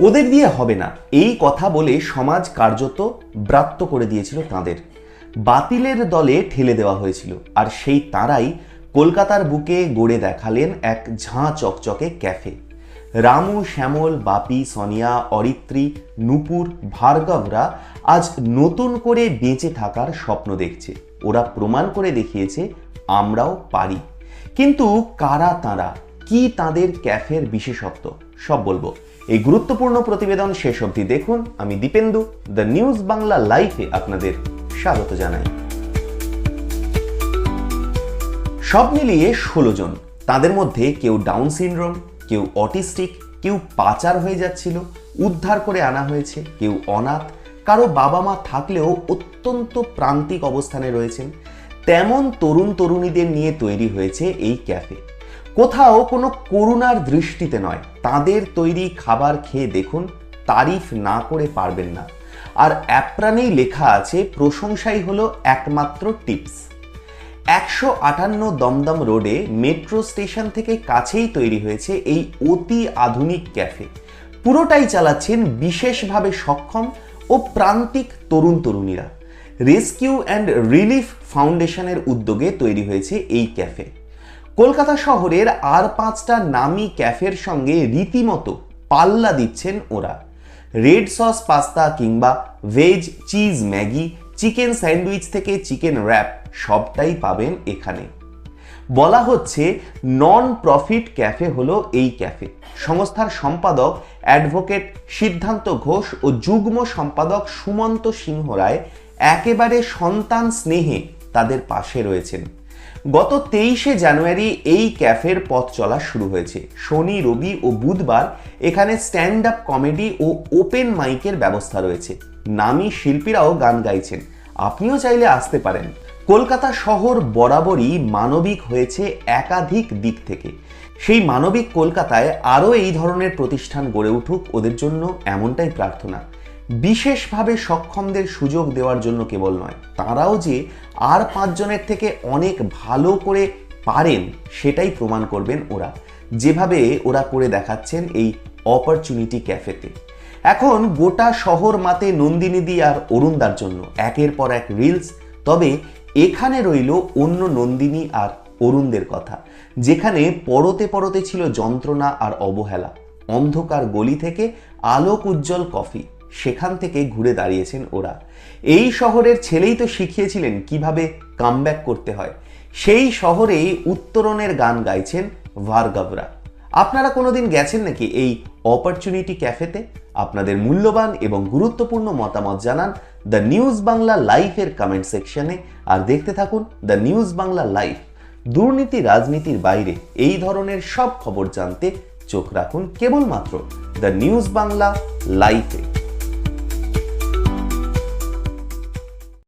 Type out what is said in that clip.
ওদের দিয়ে হবে না। এই কথা বলে সমাজ কার্যত ব্রাত্য করে দিয়েছিল তাঁদের। বাতিলের দলে ঠেলে দেওয়া হয়েছিল, আর সেই তারাই কলকাতার বুকে গড়ে দেখালেন এক ঝাঁ চকচকে ক্যাফে। রামু, শ্যামল, বাপি, সনিয়া, অরিত্রী, নূপুর, ভার্গবরা আজ নতুন করে বেঁচে থাকার স্বপ্ন দেখছে। ওরা প্রমাণ করে দেখিয়েছে, আমরাও পারি। কিন্তু কারা তাঁরা? কি তাদের ক্যাফের বিশেষত্ব? সব বলব। এই গুরুত্বপূর্ণ প্রতিবেদন শেষ অবধি দেখুন। আমি দীপেন্দু, দ্য নিউজ বাংলা লাইফে আপনাদের স্বাগত জানাই। সব মিলিয়ে ষোলো জন। তাদের মধ্যে কেউ ডাউন সিনড্রোম, কেউ অটিস্টিক, কেউ পাচার হয়ে যাচ্ছিল, উদ্ধার করে আনা হয়েছে, কেউ অনাথ। কারও বাবা মা থাকলেও অত্যন্ত প্রান্তিক অবস্থানে রয়েছেন। তেমন তরুণ তরুণীদের নিয়ে তৈরি হয়েছে এই ক্যাফে। কোথাও কোনো করুণার দৃষ্টিতে নয়। তাদের তৈরি খাবার খেয়ে দেখুন, তারিফ না করে পারবেন না। আর অ্যাপ্রানেই লেখা আছে, প্রশংসাই হলো একমাত্র টিপস। একশো আটান্ন দমদম রোডে মেট্রো স্টেশন থেকে কাছেই তৈরি হয়েছে এই অতি আধুনিক ক্যাফে। পুরোটাই চালাচ্ছেন বিশেষভাবে সক্ষম ও প্রান্তিক তরুণ তরুণীরা। রেস্কিউ অ্যান্ড রিলিফ ফাউন্ডেশনের উদ্যোগে তৈরি হয়েছে এই ক্যাফে। কলকাতা শহরের আর পাঁচটা নামি ক্যাফের সঙ্গে রীতিমতো পাল্লা দিচ্ছেন ওরা। রেড সস পাস্তা কিংবা veg cheese Maggi, chicken sandwich থেকে চিকেন র্যাপ সবটাই পাবেন এখানে। বলা হচ্ছে নন প্রফিট ক্যাফে হলো এই ক্যাফে। সংস্থার সম্পাদক অ্যাডভোকেট সিদ্ধান্ত ঘোষ ও যুগ্ম সম্পাদক সুমন্ত সিংহ রায় একেবারে সন্তান স্নেহে তাদের পাশে রয়েছেন। গত তেইশে জানুয়ারি এই ক্যাফের পথ চলা শুরু হয়েছে। শনি, রবি ও বুধবার এখানে স্ট্যান্ড আপ কমেডি ও ওপেন মাইকের ব্যবস্থা রয়েছে। নামী শিল্পীরাও গান গাইছেন। আপনিও চাইলে আসতে পারেন। কলকাতা শহর বরাবরই মানবিক হয়েছে একাধিক দিক থেকে। সেই মানবিক কলকাতায় আরও এই ধরনের প্রতিষ্ঠান গড়ে উঠুক, ওদের জন্য এমনটাই প্রার্থনা। বিশেষভাবে সক্ষমদের সুযোগ দেওয়ার জন্য কেবল নয়, তারাও যে আর পাঁচজনের থেকে অনেক ভালো করে পারেন সেটাই প্রমাণ করবেন ওরা। যেভাবে ওরা করে দেখাচ্ছেন এই অপরচুনিটি ক্যাফেতে এখন গোটা শহর মাতে নন্দিনীদি আর অরুণদার জন্য, একের পর এক রিলস তবে এখানে রইল অন্য নন্দিনী আর অরুণদের কথা, যেখানে পরতে পরতে ছিল যন্ত্রণা আর অবহেলা। অন্ধকার গলি থেকে আলোক উজ্জ্বল কফি। সেখান থেকে ঘুরে দাঁড়িয়েছেন ওরা। এই শহরের ছেলেই তো শিখিয়েছিলেন কীভাবে কামব্যাক করতে হয়। সেই শহরেই উত্তরণের গান গাইছেন ভার্গবরা। আপনারা কোনোদিন গেছেন নাকি এই অপরচুনিটি ক্যাফেতে আপনাদের মূল্যবান এবং গুরুত্বপূর্ণ মতামত জানান দ্য নিউজ বাংলা লাইফের কমেন্ট সেকশনে আর দেখতে থাকুন দ্য নিউজ বাংলা লাইফ দুর্নীতি রাজনীতির বাইরে। এই ধরনের সব খবর জানতে চোখ রাখুন কেবলমাত্র দ্য নিউজ বাংলা লাইফে